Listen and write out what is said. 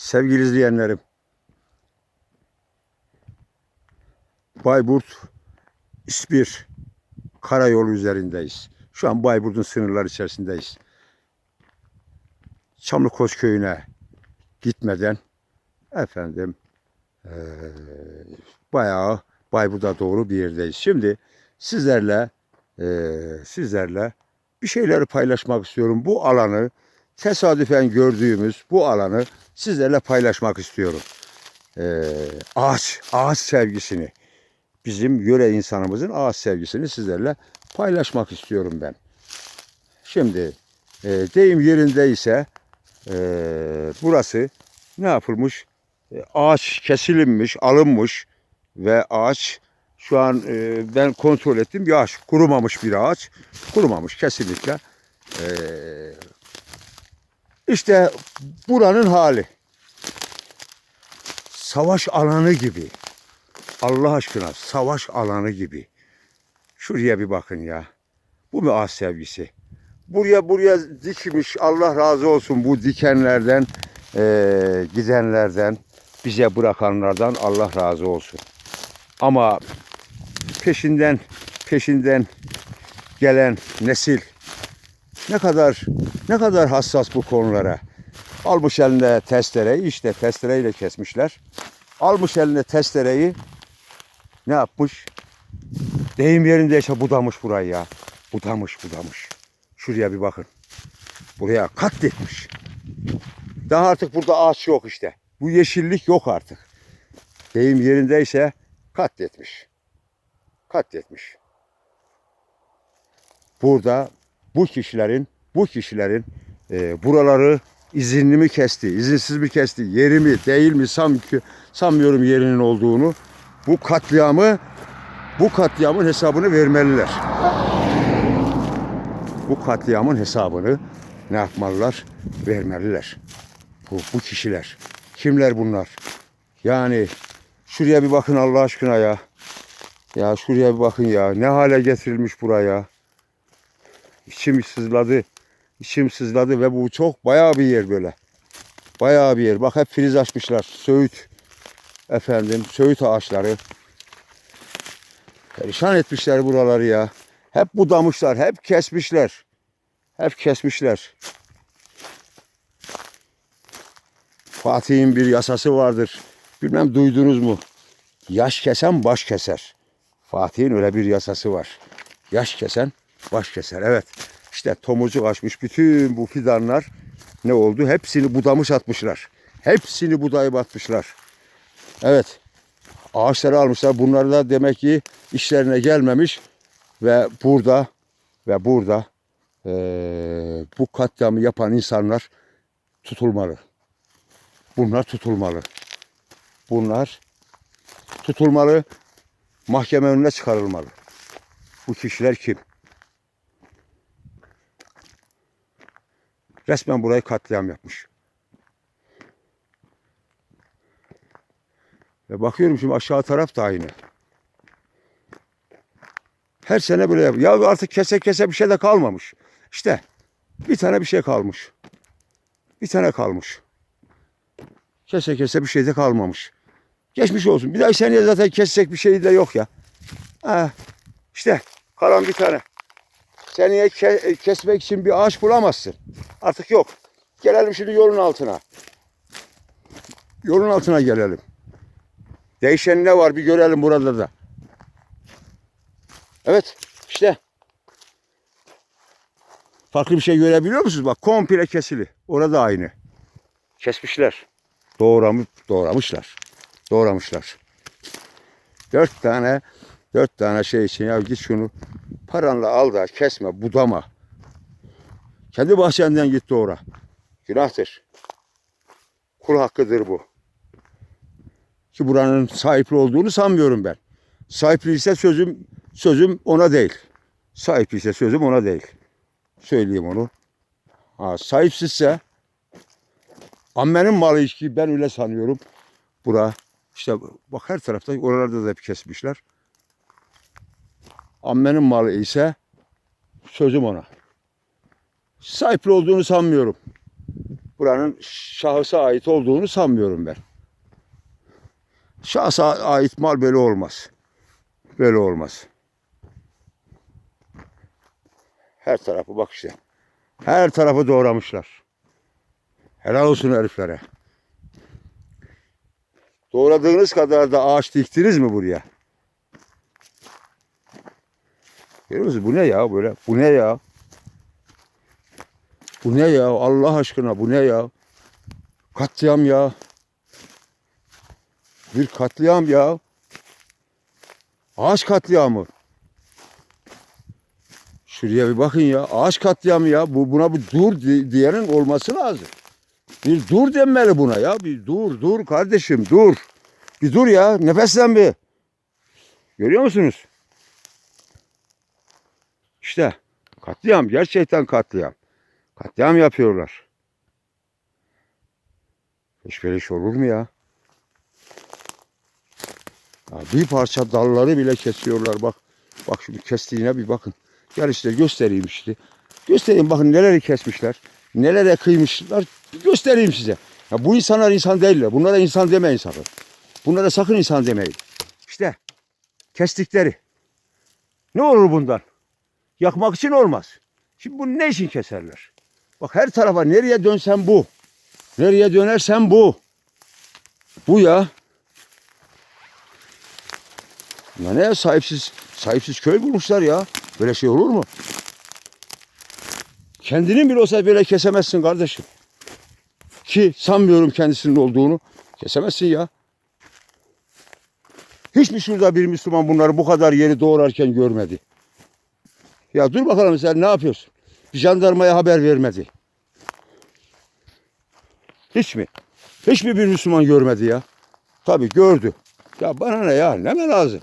Sevgili izleyenlerim. Bayburt İspir karayolu üzerindeyiz. Şu an Bayburt'un sınırları içerisindeyiz. Çamlıkoz köyüne gitmeden efendim eee bayağı Bayburt'a doğru bir yerdeyiz. Şimdi sizlerle eee, sizlerle bir şeyleri paylaşmak istiyorum. Bu alanı tesadüfen gördüğümüz bu alanı sizlerle paylaşmak istiyorum. Eee, ağaç, ağaç sevgisini bizim yöre insanımızın ağaç sevgisini sizlerle paylaşmak istiyorum ben. Şimdi e, deyim yerindeyse e, burası ne yapılmış? E, ağaç kesilinmiş, alınmış ve ağaç şu an e, ben kontrol ettim bir ağaç kurumamış bir ağaç kurumamış kesinlikle. E, işte buranın hali savaş alanı gibi. Allah aşkına savaş alanı gibi. Şuraya bir bakın ya. Bu mu ağaç sevgisi? Buraya buraya dikmiş Allah razı olsun bu dikenlerden eee, gidenlerden bize bırakanlardan Allah razı olsun. Ama peşinden peşinden gelen nesil ne kadar ne kadar hassas bu konulara. Almış eline testereyi işte testereyle kesmişler. Almış eline testereyi ne yapmış? Deyim yerindeyse budamış burayı ya. Budamış budamış. Şuraya bir bakın. Buraya katletmiş. Daha artık burada ağaç yok işte. Bu yeşillik yok artık. Deyim yerindeyse katletmiş. Katletmiş. Burada bu kişilerin bu kişilerin e, buraları izinli mi kesti, izinsiz mi kesti, yeri mi değil mi sam, sanmıyorum yerinin olduğunu. Bu katliamı bu katliamın hesabını vermeliler. Bu katliamın hesabını ne yapmalılar? Vermeliler. Bu, bu kişiler. Kimler bunlar? Yani şuraya bir bakın Allah aşkına ya. Ya şuraya bir bakın ya. Ne hale getirilmiş buraya. İçim sızladı. İçim sızladı ve bu çok bayağı bir yer böyle. Bayağı bir yer. Bak hep filiz açmışlar. Söğüt. Efendim söğüt ağaçları. Perişan etmişler buraları ya. Hep budamışlar, hep kesmişler. Hep kesmişler. Fatih'in bir yasası vardır. Bilmem duydunuz mu? Yaş kesen baş keser. Fatih'in öyle bir yasası var. Yaş kesen baş keser. Evet. İşte tomurcuk açmış bütün bu fidanlar ne oldu? Hepsini budamış atmışlar. Hepsini budayıp atmışlar. Evet. Ağaçları almışlar. Bunlar da demek ki işlerine gelmemiş ve burada ve burada eee, bu katliamı yapan insanlar tutulmalı. Bunlar tutulmalı. Bunlar tutulmalı. Mahkeme önüne çıkarılmalı. Bu kişiler kim? Resmen burayı katliam yapmış. Ve bakıyorum şimdi aşağı taraf da aynı. Her sene böyle yap. Ya artık kese kese bir şey de kalmamış. İşte bir tane bir şey kalmış. Bir tane kalmış. Kese kese bir şey de kalmamış. Geçmiş olsun. Bir daha seneye zaten kesecek bir şey de yok ya. Ha, işte kalan bir tane. Seneye ke- kesmek için bir ağaç bulamazsın. Artık yok. Gelelim şimdi yolun altına. Yolun altına gelelim. Değişen ne var bir görelim burada da. Evet işte. Farklı bir şey görebiliyor musunuz? Bak komple kesili. Orada aynı. Kesmişler. Doğramı, doğramışlar. Doğramışlar. Dört tane dört tane şey için ya git şunu paranla al da kesme budama. Kendi bahçenden git doğra. Günahtır. Kul hakkıdır bu. Ki buranın sahipli olduğunu sanmıyorum ben. Sahipli ise sözüm sözüm ona değil. Sahipli ise sözüm ona değil. Söyleyeyim onu. Ha, sahipsizse ammenin malı ki ben öyle sanıyorum. Bura işte bak her tarafta oralarda da hep kesmişler. Ammenin malı ise sözüm ona. Sahipli olduğunu sanmıyorum. buranın şahısa ait olduğunu sanmıyorum ben. Şahsa ait mal böyle olmaz. Böyle olmaz. Her tarafı bak işte. Her tarafı doğramışlar. Helal olsun heriflere. Doğradığınız kadar da ağaç diktiniz mi buraya? Görüyor musun? Bu ne ya böyle? Bu ne ya? Bu ne ya? Allah aşkına bu ne ya? Katliam ya. Bir katliam ya. Ağaç katliamı. Şuraya bir bakın ya. Ağaç katliamı ya. Bu buna bir dur di- diyenin olması lazım. Bir dur denmeli buna ya. Bir dur dur kardeşim dur. Bir dur ya. Nefeslen bir. Görüyor musunuz? İşte katliam. Gerçekten katliam. Katliam yapıyorlar. Hiç böyle iş olur mu ya? ya? Bir parça dalları bile kesiyorlar bak. Bak şimdi kestiğine bir bakın. Gel işte göstereyim işte. Göstereyim bakın neleri kesmişler. Nelere kıymışlar. Göstereyim size. Ya bu insanlar insan değiller. Bunlara insan demeyin sakın. Bunlara sakın insan demeyin. İşte kestikleri. Ne olur bundan? Yakmak için olmaz. Şimdi bunu ne için keserler? Bak her tarafa nereye dönsen bu. Nereye dönersen bu. Bu ya. Ya ne sahipsiz, sahipsiz köy bulmuşlar ya. Böyle şey olur mu? Kendinin bile olsa böyle kesemezsin kardeşim. Ki sanmıyorum kendisinin olduğunu. Kesemezsin ya. Hiç mi şurada bir Müslüman bunları bu kadar yeri doğrarken görmedi? Ya dur bakalım sen ne yapıyorsun? Jandarmaya haber vermedi. Hiç mi? Hiç mi bir Müslüman görmedi ya? Tabii gördü. Ya bana ne ya? Ne mi lazım?